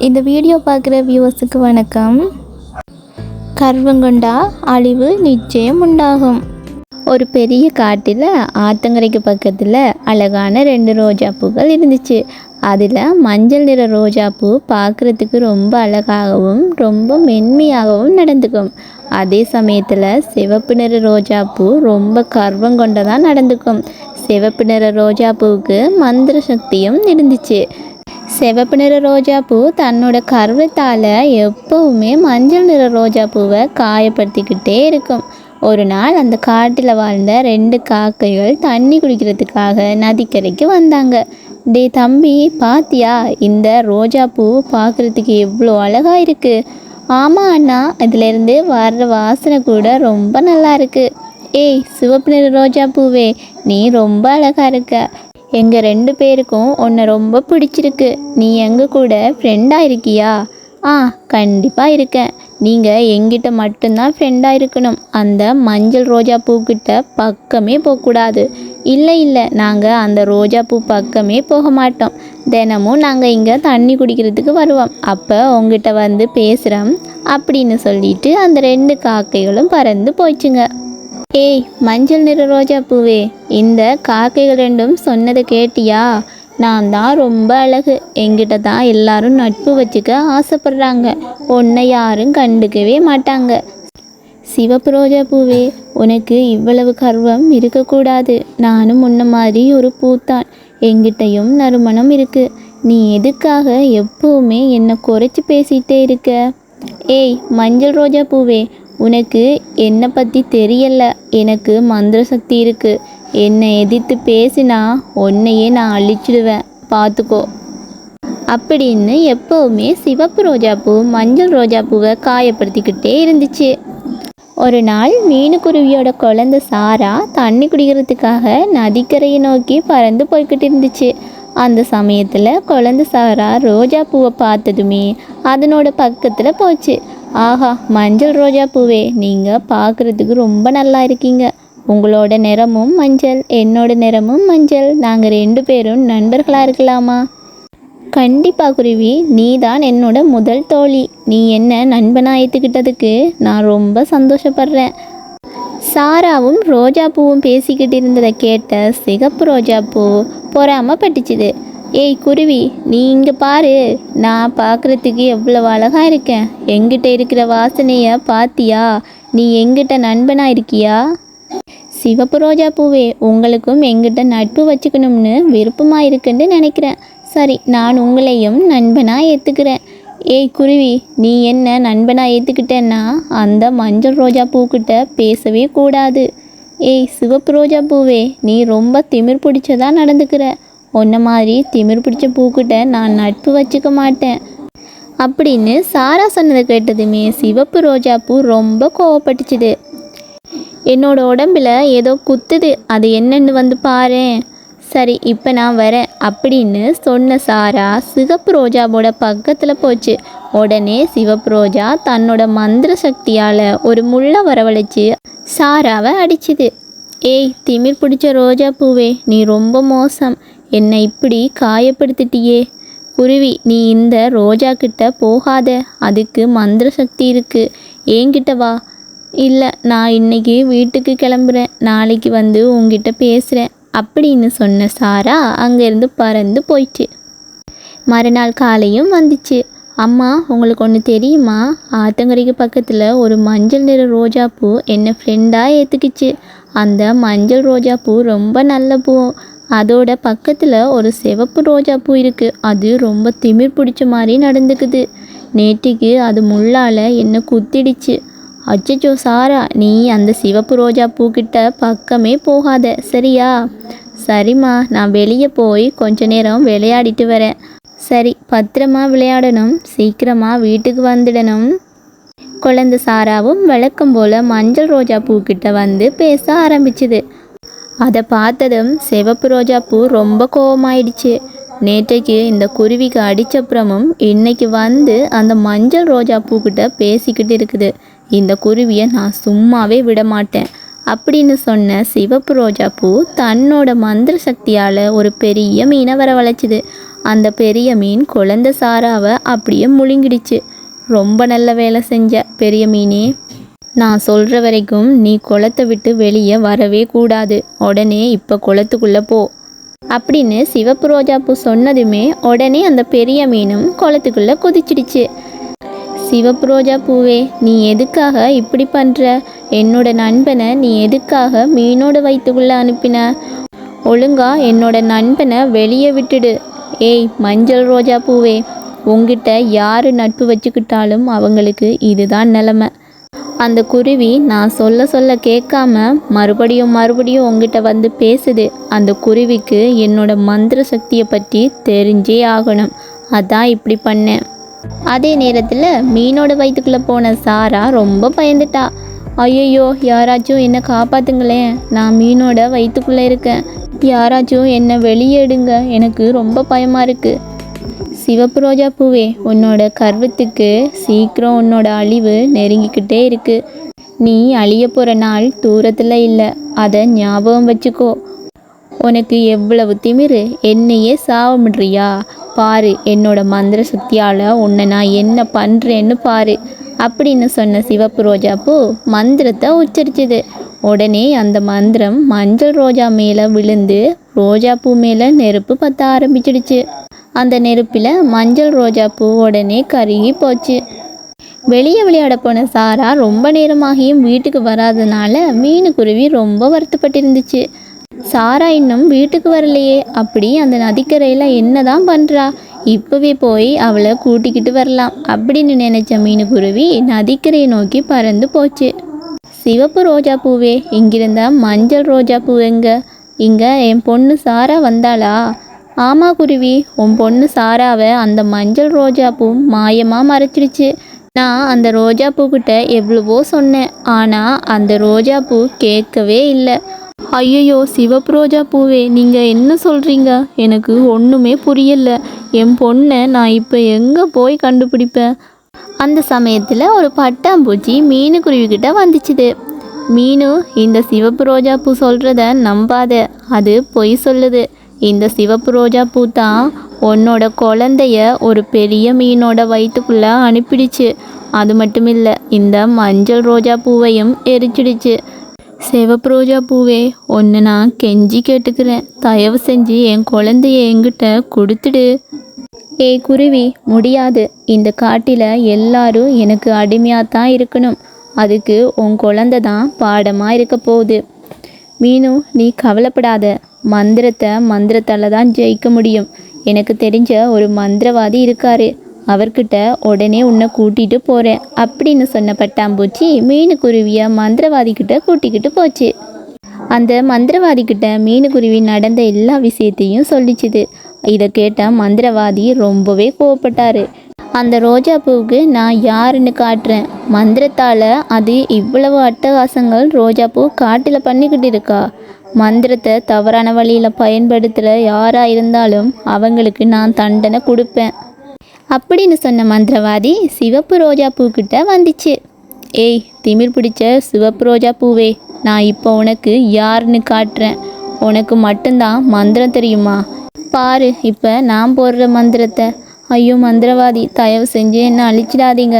இந்த வீடியோ பார்க்குற வியூவர்ஸுக்கு வணக்கம். கர்வங்கொண்டா அழிவு நிச்சயம் உண்டாகும். ஒரு பெரிய காட்டில் ஆத்தங்கரைக்கு பக்கத்தில் அழகான ரெண்டு ரோஜா பூக்கள் இருந்துச்சு. அதில் மஞ்சள் நிற ரோஜா பூ பார்க்குறதுக்கு ரொம்ப அழகாகவும் ரொம்ப மென்மையாகவும் நடந்துக்கும். அதே சமயத்தில் சிவப்பு நிற ரோஜா பூ ரொம்ப கர்வம் கொண்டதாக நடந்துக்கும். சிவப்பு நிற ரோஜா பூவுக்கு மந்திர சக்தியும் இருந்துச்சு. சிவப்பு நிற ரோஜாப்பூ தன்னோட கர்வத்தால் எப்பவுமே மஞ்சள் நிற ரோஜா பூவை காயப்படுத்திக்கிட்டே இருக்கும். ஒரு நாள் அந்த காட்டில் வாழ்ந்த ரெண்டு காக்கைகள் தண்ணி குடிக்கிறதுக்காக நதிக்கரைக்கு வந்தாங்க. டே தம்பி பாத்தியா? இந்த ரோஜா பூ பார்க்குறதுக்கு எவ்வளோ அழகா இருக்கு. ஆமாம் அண்ணா இதிலேருந்து வர்ற வாசனை கூட ரொம்ப நல்லா இருக்குது ஏய் சிவப்பு நிற ரோஜா பூவே நீ ரொம்ப அழகா இருக்க. எங்கள் ரெண்டு பேருக்கும் உன்னை ரொம்ப பிடிச்சிருக்கு. நீ எங்கள் கூட ஃப்ரெண்டாக இருக்கியா? ஆ கண்டிப்பாக இருக்கேன். நீங்கள் எங்கிட்ட மட்டும்தான் ஃப்ரெண்டாக இருக்கணும். அந்த மஞ்சள் ரோஜா பூக்கிட்ட பக்கமே போகக்கூடாது. இல்லை இல்லை நாங்கள் அந்த ரோஜா பூ பக்கமே போக மாட்டோம். தினமும் நாங்கள் இங்கே தண்ணி குடிக்கிறதுக்கு வருவோம். அப்போ உங்ககிட்ட வந்து பேசுகிறோம் அப்படின்னு சொல்லிட்டு அந்த ரெண்டு காக்கைகளும் பறந்து போச்சுங்க ஏய் மஞ்சள் நிற ரோஜா பூவே இந்த காக்கைகள் ரெண்டும் சொன்னதை கேட்டியா? நான் தான் ரொம்ப அழகு. என்கிட்ட தான் எல்லாரும் நட்பு வச்சுக்க ஆசைப்படுறாங்க. உன்னை யாரும் கண்டுக்கவே மாட்டாங்க. சிவப்பு ரோஜா பூவே உனக்கு இவ்வளவு கர்வம் இருக்கக்கூடாது. நானும் முன்ன மாதிரி ஒரு பூத்தான். எங்கிட்டையும் நறுமணம் இருக்கு. நீ எதுக்காக எப்பவுமே என்னை குறைச்சி பேசிட்டே இருக்க? ஏய் மஞ்சள் ரோஜா பூவே உனக்கு என்னை பற்றி தெரியல. எனக்கு மந்திர சக்தி இருக்குது என்னை எதிர்த்து பேசினா உன்னையே நான் அழிச்சிடுவேன். பார்த்துக்கோ அப்படின்னு எப்போவுமே சிவப்பு ரோஜாப்பூ மஞ்சள் ரோஜாப்பூவை காயப்படுத்திக்கிட்டே இருந்துச்சு. ஒரு நாள் மீனுக்குருவியோட குழந்த சாரா தண்ணி குடிக்கிறதுக்காக நதிக்கரையை நோக்கி பறந்து போய்கிட்டு இருந்துச்சு. அந்த சமயத்தில் குழந்த சாரா ரோஜா பூவை பார்த்ததுமே அதனோட பக்கத்தில் போச்சு. ஆஹா மஞ்சள் ரோஜா பூவே நீங்கள் பார்க்குறதுக்கு ரொம்ப நல்லா இருக்கீங்க. உங்களோட நிறமும் மஞ்சள் என்னோட நிறமும் மஞ்சள். நாங்கள் ரெண்டு பேரும் நண்பர்களாக இருக்கலாமா? கண்டிப்பாக குருவி நீ தான் என்னோட முதல் தோழி. நீ என்ன நண்பனாக ஏற்றுக்கிட்டதுக்கு நான் ரொம்ப சந்தோஷப்படுறேன். சாராவும் ரோஜா பூவும் பேசிக்கிட்டு இருந்ததை கேட்ட சிகப்பு ரோஜா பூ பொறாமப்பட்டுச்சுது ஏய் குருவி நீ இங்கே பாரு. நான் பார்க்குறதுக்கு எவ்வளோ அழகாக இருக்கேன். எங்கிட்ட இருக்கிற வாசனையை பாத்தியா? நீ எங்கிட்ட நண்பனாக இருக்கியா? சிவப்பு ரோஜா பூவே உங்களுக்கும் எங்கிட்ட நட்பு வச்சுக்கணும்னு விருப்பமாக இருக்குன்னு நினைக்கிறேன். சரி நான் உங்களையும் நண்பனாக ஏற்றுக்கிறேன் ஏய் குருவி நீ என்ன நண்பனாக ஏற்றுக்கிட்டேன்னா அந்த மஞ்சள் ரோஜா பூக்கிட்ட பேசவே கூடாது. ஏய் சிவப்பு ரோஜா பூவே நீ ரொம்ப திமிர் பிடிச்சதாக நடந்துக்கிற. உன்ன மாதிரி திமிர் பிடிச்ச பூக்கிட்ட நான் நட்பு வச்சுக்க மாட்டேன். அப்படின்னு சாரா சொன்னதை கேட்டதுமே சிவப்பு ரோஜா பூ ரொம்ப கோவப்பட்டுச்சுது. என்னோட உடம்புல ஏதோ குத்துது அது என்னன்னு வந்து பாரேன் சரி இப்போ நான் வரேன் அப்படின்னு சொன்ன சாரா சிவப்பு ரோஜாவோட பக்கத்தில் போச்சு. உடனே சிவப்பு ரோஜா தன்னோட மந்திர சக்தியால் ஒரு முள்ளை வரவழைச்சு சாராவை அடிச்சுது. ஏய் திமிர் பிடிச்ச ரோஜா பூவே நீ ரொம்ப மோசம். என்னை இப்படி காயப்படுத்திட்டியே? குருவி நீ இந்த ரோஜா கிட்ட போகாத. அதுக்கு மந்திர சக்தி இருக்கு. என்கிட்ட வா. இல்லை நான் இன்னைக்கு வீட்டுக்கு கிளம்புறேன். நாளைக்கு வந்து உங்ககிட்ட பேசுகிறேன் அப்படின்னு சொன்ன சாரா அங்கேருந்து பறந்து போயிட்டு மறுநாள் காலையும் வந்துச்சு. அம்மா உங்களுக்கு ஒன்று தெரியுமா? ஆத்தங்கரைக்கு பக்கத்தில் ஒரு மஞ்சள் நிற ரோஜா பூ என்னை ஃப்ரெண்டாக ஏற்றுக்குச்சு அந்த மஞ்சள் ரோஜா பூ ரொம்ப நல்ல பூ. அதோட பக்கத்தில் ஒரு சிவப்பு ரோஜா பூ இருக்குது அது ரொம்ப திமிர் பிடிச்ச மாதிரி நடந்துக்குது. நேற்றுக்கு அது முள்ளால் என்னை குத்திடுச்சு. அச்சச்சோ சாரா நீ அந்த சிவப்பு ரோஜா பூக்கிட்ட பக்கமே போகாத சரியா? சரிம்மா நான் வெளியே போய் கொஞ்ச நேரம் விளையாடிட்டு வரேன். சரி பத்திரமா விளையாடணும். சீக்கிரமாக வீட்டுக்கு வந்துடணும். குழந்தை சாராவும் வழக்கம் போல் மஞ்சள் ரோஜா பூக்கிட்ட வந்து பேச ஆரம்பிச்சுது. அதை பார்த்ததும் சிவப்பு ரோஜா பூ ரொம்ப கோவமாயிடுச்சு. நேற்றைக்கு இந்த குருவிக்கு அடித்தப்புறமும் இன்னைக்கு வந்து அந்த மஞ்சள் ரோஜா பூக்கிட்ட பேசிக்கிட்டு இருக்குது. இந்த குருவியை நான் சும்மாவே விட மாட்டேன் அப்படின்னு சொன்ன சிவப்பு ரோஜா பூ தன்னோட மந்திர சக்தியால் ஒரு பெரிய மீனை வரவழைச்சிது. அந்த பெரிய மீன் குழந்த சாராவை அப்படியே முழுங்கிடுச்சு. ரொம்ப நல்ல வேலை செஞ்ச பெரிய மீனே. நான் சொல்கிற வரைக்கும் நீ குளத்தை விட்டு வெளியே வரவே கூடாது. உடனே இப்போ குளத்துக்குள்ளே போ. அப்படின்னு சிவப்பு ரோஜாப்பூ சொன்னதுமே உடனே அந்த பெரிய மீனும் குளத்துக்குள்ளே குதிச்சிடுச்சு. சிவப்பு ரோஜா பூவே நீ எதுக்காக இப்படி பண்ணுற என்னோட நண்பனை நீ எதுக்காக மீனோட வயிற்றுக்குள்ளே அனுப்பின? ஒழுங்கா என்னோட நண்பனை வெளியே விட்டுடு. ஏய் மஞ்சள் ரோஜா பூவே உங்ககிட்ட யார் நட்பு வச்சுக்கிட்டாலும் அவங்களுக்கு இதுதான் நிலமை. அந்த குருவி நான் சொல்ல சொல்ல கேட்காம மறுபடியும் மறுபடியும் உங்ககிட்ட வந்து பேசுது. அந்த குருவிக்கு என்னோட மந்திர சக்தியை பற்றி தெரிஞ்சே ஆகணும். அதான் இப்படி பண்ணேன். அதே நேரத்தில் மீனோட வயிற்றுக்குள்ளே போன சாரா ரொம்ப பயந்துட்டா. ஐயையோ யாராச்சும் என்னை காப்பாத்துங்களேன். நான் மீனோட வயிற்றுக்குள்ளே இருக்கேன். யாராச்சும் என்னை வெளியே எடுங்க எனக்கு ரொம்ப பயமாக இருக்குது சிவப்பு ரோஜா பூவே உன்னோட கர்வத்துக்கு சீக்கிரம் உன்னோட அழிவு நெருங்கிக்கிட்டே இருக்கு. நீ அழிய போகிற நாள் தூரத்தில் இல்லை. அதை ஞாபகம் வச்சுக்கோ. உனக்கு எவ்வளவு திமிரு என்னையே சாவமிடுறியா? பாரு என்னோட மந்திர சக்தியால் உன்னை நான் என்ன பண்ணுறேன்னு பாரு. அப்படின்னு சொன்ன சிவப்பு ரோஜா பூ மந்திரத்தை உச்சரிச்சுது. உடனே அந்த மந்திரம் மஞ்சள் ரோஜா மேலே விழுந்து ரோஜா பூ மேலே நெருப்பு பற்ற ஆரம்பிச்சிடுச்சு. அந்த நெருப்பில் மஞ்சள் ரோஜா பூ உடனே கருகி போச்சு. வெளியே விளையாட போன சாரா ரொம்ப நேரமாகியும் வீட்டுக்கு வராதனால மீனுக்குருவி ரொம்ப வருத்தப்பட்டிருந்துச்சு. சாரா இன்னும் வீட்டுக்கு வரலையே அப்படி அந்த நதிக்கரையில் என்னதான் பண்ணுறா இப்போவே போய் அவளை கூட்டிக்கிட்டு வரலாம் அப்படின்னு நினைச்ச மீனுக்குருவி நதிக்கரையை நோக்கி பறந்து போச்சு. சிவப்பு ரோஜா பூவே இங்கிருந்த மஞ்சள் ரோஜா பூ எங்க? இங்கே என் பொண்ணு சாரா வந்தாளா? ஆமா குருவி உன் பொண்ணு சாராவை அந்த மஞ்சள் ரோஜாப்பூ மாயமாக மறைச்சிடுச்சு. நான் அந்த ரோஜாப்பூக்கிட்ட எவ்வளவோ சொன்னேன். ஆனால் அந்த ரோஜாப்பூ கேட்கவே இல்லை. ஐயையோ சிவப்பு ரோஜா பூவே நீங்கள் என்ன சொல்கிறீங்க எனக்கு ஒன்றுமே புரியல. என் பொண்ணை நான் இப்போ எங்கே போய் கண்டுபிடிப்பேன்? அந்த சமயத்தில் ஒரு பட்டாம்பூச்சி மீனுக்குருவிக்கிட்ட வந்துச்சுது. மீனு இந்த சிவப்பு ரோஜா பூ சொல்கிறத நம்பாத அது பொய் சொல்லுது. இந்த சிவப்பு ரோஜா பூ தான் உன்னோட குழந்தைய ஒரு பெரிய மீனோட வயிற்றுக்குள்ளே அனுப்பிடுச்சு. அது மட்டும் இல்லை இந்த மஞ்சள் ரோஜா பூவையும் எரிச்சிடுச்சு. சிவப்பு ரோஜா பூவே ஒன்று நான் கெஞ்சி கேட்டுக்கிறேன். தயவு செஞ்சு என் குழந்தைய என்கிட்ட கொடுத்துடு. ஏய் குருவி முடியாது. இந்த காட்டில் எல்லாரும் எனக்கு அடிமையாக தான் இருக்கணும். அதுக்கு உன் குழந்தை தான் பாடமாக இருக்க போகுது. மீனு நீ கவலைப்படாத. மந்திரத்தை மந்திரத்தால் தான் ஜெயிக்க முடியும். எனக்கு தெரிஞ்ச ஒரு மந்திரவாதி இருக்காரு. அவர்கிட்ட உடனே உன்னை கூட்டிகிட்டு போகிறேன் அப்படின்னு சொன்ன பட்டாம்பூச்சி மீனுக்குருவியை மந்திரவாதிக்கிட்ட கூட்டிக்கிட்டு போச்சு. அந்த மந்திரவாதிக்கிட்ட மீனுக்குருவி நடந்த எல்லா விஷயத்தையும் சொல்லிச்சுது. இதை கேட்ட மந்திரவாதி ரொம்பவே கோவப்பட்டாரு. அந்த ரோஜா பூவுக்கு நான் யாருன்னு காட்டுறேன். மந்திரத்தால் அது இவ்வளவு அட்டகாசங்கள் ரோஜா பூ காட்டில் பண்ணிக்கிட்டு இருக்கா? மந்திரத்தை தவறான வழியில் பயன்படுத்துகிற யாராக இருந்தாலும் அவங்களுக்கு நான் தண்டனை கொடுப்பேன். அப்படின்னு சொன்ன மந்திரவாதி சிவப்பு ரோஜா பூக்கிட்ட வந்துச்சு. ஏய் திமிர் பிடிச்ச சிவப்பு ரோஜா பூவே நான் இப்போ உனக்கு யாருன்னு காட்டுறேன். உனக்கு மட்டும்தான் மந்திரம் தெரியுமா? பாரு இப்போ நான் போடுற மந்திரத்தை. ஐயோ மந்திரவாதி தயவு செஞ்சு என்னை அழிச்சிடாதீங்க.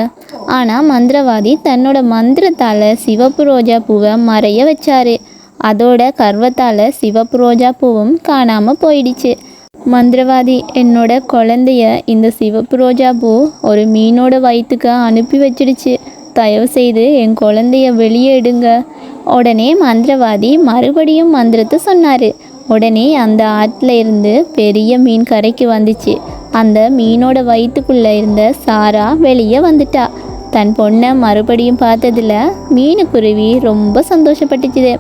ஆனால் மந்திரவாதி தன்னோட மந்திரத்தால் சிவப்பு ரோஜா பூவை மறைய வச்சாரு. அதோட கர்வத்தால் சிவப்பு ரோஜா பூவும் காணாமல் போயிடுச்சு. மந்திரவாதி என்னோட குழந்தைய இந்த சிவப்பு ரோஜா பூ ஒரு மீனோட வயிற்றுக்கு அனுப்பி வச்சிடுச்சு. தயவு செய்து என் குழந்தைய வெளியே எடுங்க. உடனே மந்திரவாதி மறுபடியும் மந்திரத்தை சொன்னார். உடனே அந்த ஆற்றுல இருந்து பெரிய மீன் கரைக்கு வந்துச்சு. அந்த மீனோட வயிற்றுக்குள்ளே இருந்த சாரா வெளியே வந்துட்டா. தன் பொண்ணை மறுபடியும் பார்த்ததுல மீனுக்குருவி ரொம்ப சந்தோஷப்பட்டுச்சுது.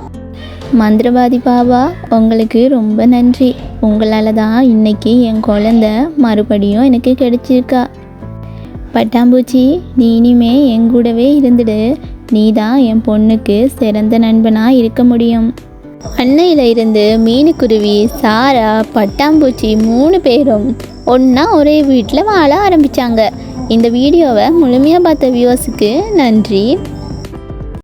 மந்திரவாதி பாபா உங்களுக்கு ரொம்ப நன்றி. உங்களால் தான் இன்றைக்கி என் குழந்த மறுபடியும் எனக்கு கிடைச்சிருக்கா. பட்டாம்பூச்சி நீ இனிமே என் கூடவே இருந்துடு. நீ தான் என் பொண்ணுக்கு சிறந்த நண்பனாக இருக்க முடியும். அன்னையில இருந்து மீனுக்குருவி சாரா பட்டாம்பூச்சி மூணு பேரும் ஒன்றா ஒரே வீட்டில் வாழ ஆரம்பித்தாங்க இந்த வீடியோவை முழுமையாக பார்த்த வியூவர்ஸுக்கு நன்றி.